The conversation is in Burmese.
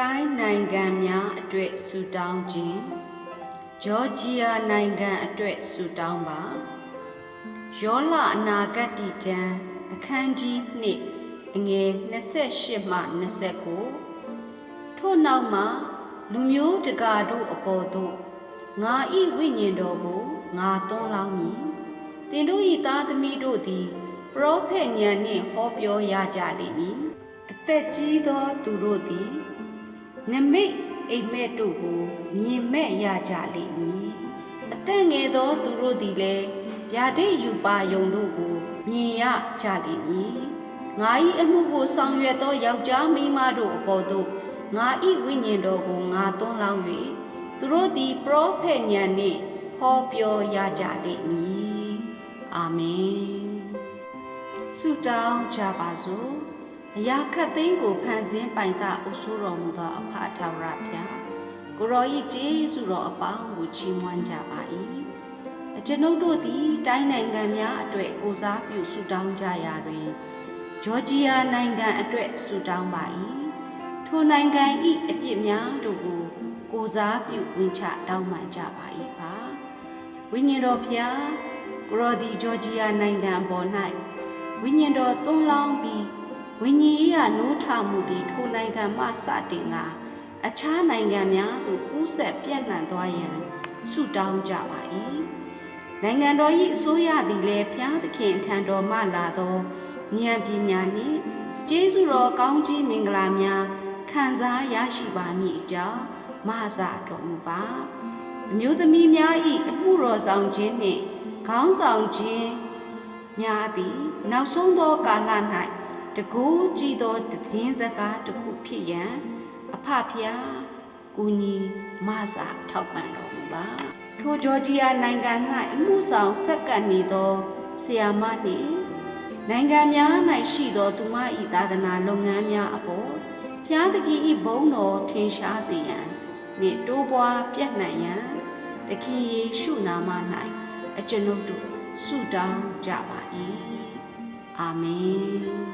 တိုင်းနိုင်ငံများအတွက်ဆူတောင်းခြင်းဂျော်ဂျီယာနိုင်ငံအတွက်ဆူတောင်းပါယောလအနာဂတ်တီတံအခန်းကြီး2အငယ်28မှ29ထို့နောက်မှာလူမျိုးတကာတို့အပေါ်သို့ငါဤဝိညာဉ်တော်ကိုငါသွန်းလောင်းမည်တင်တို့ဤသားသမီးတို့သည်ပရောဖက်ဉာဏ်နှင့်ဟောပြောရကြလိမ့်မည်အသက်ကြီးသောသူတို့သည် နမိတ်အိမ်မက်တို့ကိုမြင်မဲ့ရကြလိမ့်မည်အသက်ငယ်သောသူတို့သည်လည်းဗျာဒိတ်ယူပါယုံတို့ကိုမြင်ရကြလိမ့်မည်ငါ၏အမှုကိုဆောင်ရွက်သောယောက်ျားမိန်းမတို့အပေါ်သို့ငါ၏ဝိညာဉ်တော်ကိုငါသွန်းလောင်း၍သူတို့သည်ပရောဖက်ဉာဏ်နှင့်ဟောပြောရကြလိမ့်မည်အာမင်ဆုတောင်းကြပါစို့ အရာခတ်သိမ်းကိုဖန်ဆင်းပိုင်ကအုပ်ဆိုးတော်မူသောအဖအထာဝရဘုရားကိုရောဤကျေးဇူးတော်အပေါင်းကိုချီးမွမ်းကြပါ၏အကျွန်ုပ်တို့သည်တိုင်းနိုင်ငံများအတွက်ကိုစားပြုဆုတောင်းကြရာတွင်ဂျော်ဂျီယာနိုင်ငံအတွက်ဆုတောင်းပါ၏ထိုနိုင်ငံ၏အပြစ်များတို့ကိုကိုစားပြုဝင်ချတောင်းပန်ကြပါ၏ပါဝိညာဉ်တော်ဖျားကိုရောဒီဂျော်ဂျီယာနိုင်ငံပေါ်၌ဝိညာဉ်တော်သွန်းလောင်းပြီး ဝိညာဉ်ရေးရနိုးထမှုသည်ထိုနိုင်ငံမှစတင်ကအခြားနိုင်ငံများသို့ကူးဆက်ပြန့်နှံ့သွားရန်ဆုတောင်းကြပါ၏နိုင်ငံတော်၏အစိုးရသည်လည်းဖျားသခင်ထံတော်မှလာသောဉာဏ်ပညာနှင့်ကျေးဇူးတော်ကောင်းကြီးမင်္ဂလာများခံစားရရှိပါမည်အကြောင်းမဆာတော်မူပါအမျိုးသမီးများ၏အမှုတော်ဆောင်ခြင်းနှင့်ခေါင်းဆောင်ခြင်းများသည်နောက်ဆုံးသောကာလ၌ တကူကြည်သောတည်င်းစကားတစ်ခုဖြစ်ရန်အဖဖျားကူညီမဆာထောက်ပံ့တော်မူပါထိုဂျော်ဂျီယာနိုင်ငံ၌အမှုဆောင်ဆက်ကပ်နေသောဆီယာမနှင့်နိုင်ငံများ၌ရှိသောသူမ၏သာသနာလုပ်ငန်းများအပေါ်ဖျားသခင်၏ဘုန်းတော်ထင်ရှားစေရန်နှင့်တိုးပွားပြန့်နှံ့ရန်သခင်ယေရှုနာမ၌အကျွန်ုပ်တို့ဆုတောင်းကြပါ၏အာမင်